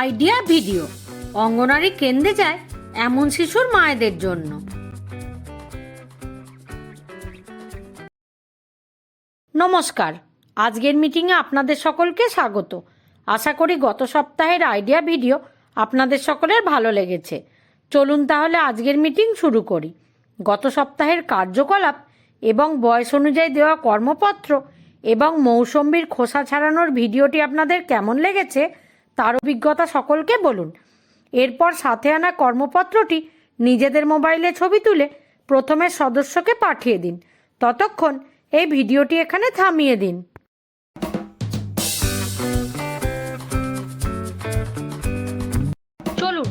Idea video. অঙ্গনারী কেন্দ্রে যায় এমন শিশুর মায়েদের জন্য। নমস্কার, আজকের মিটিংয়ে আপনাদের সকলকে স্বাগত। আশা করি গত সপ্তাহের আইডিয়া ভিডিও আপনাদের সকলের ভালো লেগেছে। চলুন তাহলে আজকের মিটিং শুরু করি। গত সপ্তাহের কার্যকলাপ এবং বয়স অনুযায়ী দেওয়া কর্মপত্র এবং মৌসম্বির খোসা ছাড়ানোর ভিডিওটি আপনাদের কেমন লেগেছে তার অভিজ্ঞতা সকলকে বলুন। এরপর সাথে আনা কর্মপত্রটি নিজেদের মোবাইলে ছবি তুলে প্রথমে সদস্যকে পাঠিয়ে দিন। ততক্ষণ এই ভিডিওটি এখানে থামিয়ে দিন। চলুন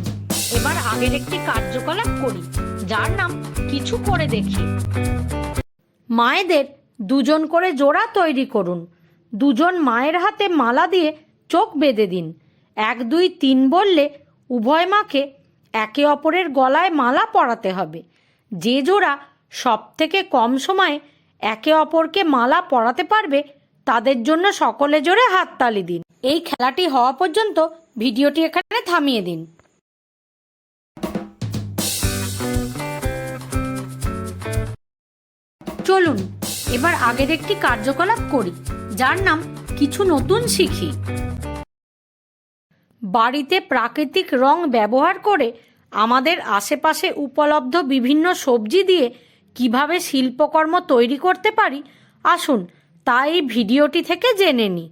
এবার আগের একটি কার্যকলাপ করি যার নাম কিছু করে দেখি। মায়েদের দুজন করে জোড়া তৈরি করুন। দুজন মায়ের হাতে মালা দিয়ে চোখ বেঁধে দিন। এক, দুই, তিন বললে উভয় মাকে একে অপরের গলায় মালা পরাতে হবে। যে জোড়া সব থেকে কম সময়ে একে অপরকে মালা পরাতে পারবে, তাদের জন্য সকলে জোরে হাততালি দিন। এই খেলাটি হওয়া পর্যন্ত ভিডিওটি এখানে থামিয়ে দিন। চলুন, এবার আগের একটি কার্যকলাপ করি, যার নাম কিছু নতুন শিখি। বাড়িতে প্রাকৃতিক রং ব্যবহার করে আমাদের আশেপাশে উপলব্ধ বিভিন্ন সবজি দিয়ে কীভাবে শিল্পকর্ম তৈরি করতে পারি, আসুন তাই ভিডিওটি থেকে জেনে নিই।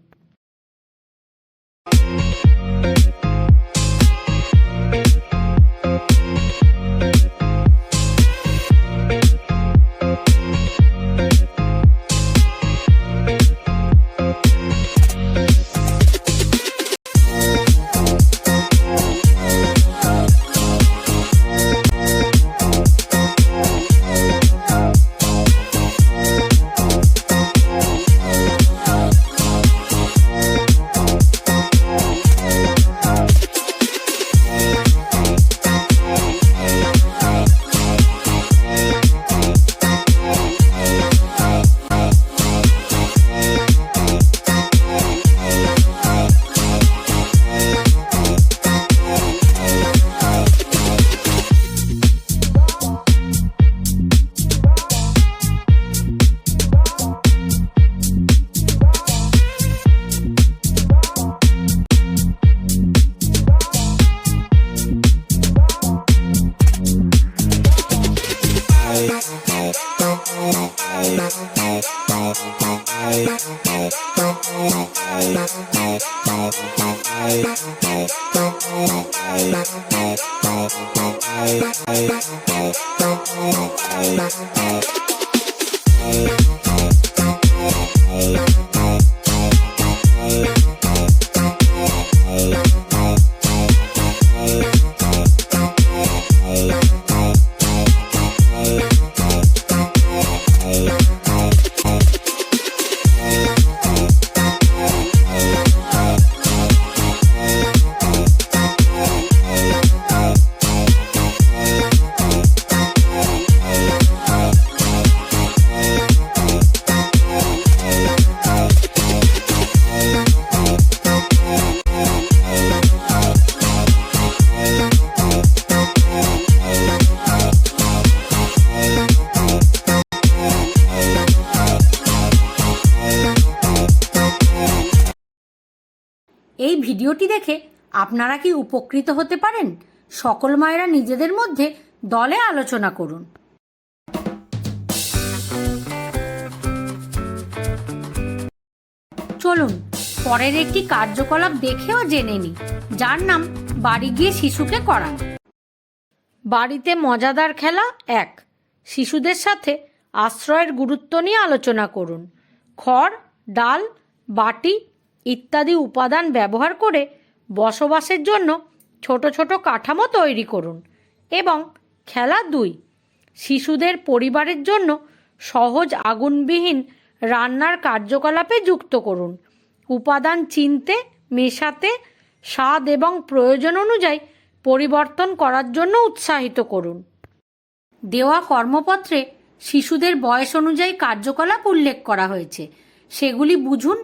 Hey. এই ভিডিওটি দেখে আপনারা কি উপকৃত হতে পারেন? সকল মায়েরা নিজেদের মধ্যে দলে আলোচনা করুন। চলুন, পরের একটি কার্যকলাপ দেখেও জেনে নিই। যার নাম বাড়ি গিয়ে শিশুকে করান। বাড়িতে মজাদার খেলা এক। শিশুদের সাথে আশ্রয়ের গুরুত্ব নিয়ে আলোচনা করুন। খড়, ডাল, বাটি ইত্যাদি উপাদান ব্যবহার করে বসবাসের জন্য ছোট ছোট কাঠামো তৈরি করুন এবং খেলা দুই, শিশুদের পরিবারের জন্য সহজ আগুনবিহীন রান্নার কার্যকলাপে যুক্ত করুন। উপাদান চিনতে, মেশাতে, স্বাদ এবং প্রয়োজন অনুযায়ী পরিবর্তন করার জন্য উৎসাহিত করুন। দেওয়া কর্মপত্রে শিশুদের বয়স অনুযায়ী কার্যকলাপ উল্লেখ করা হয়েছে। সেগুলি বুঝুন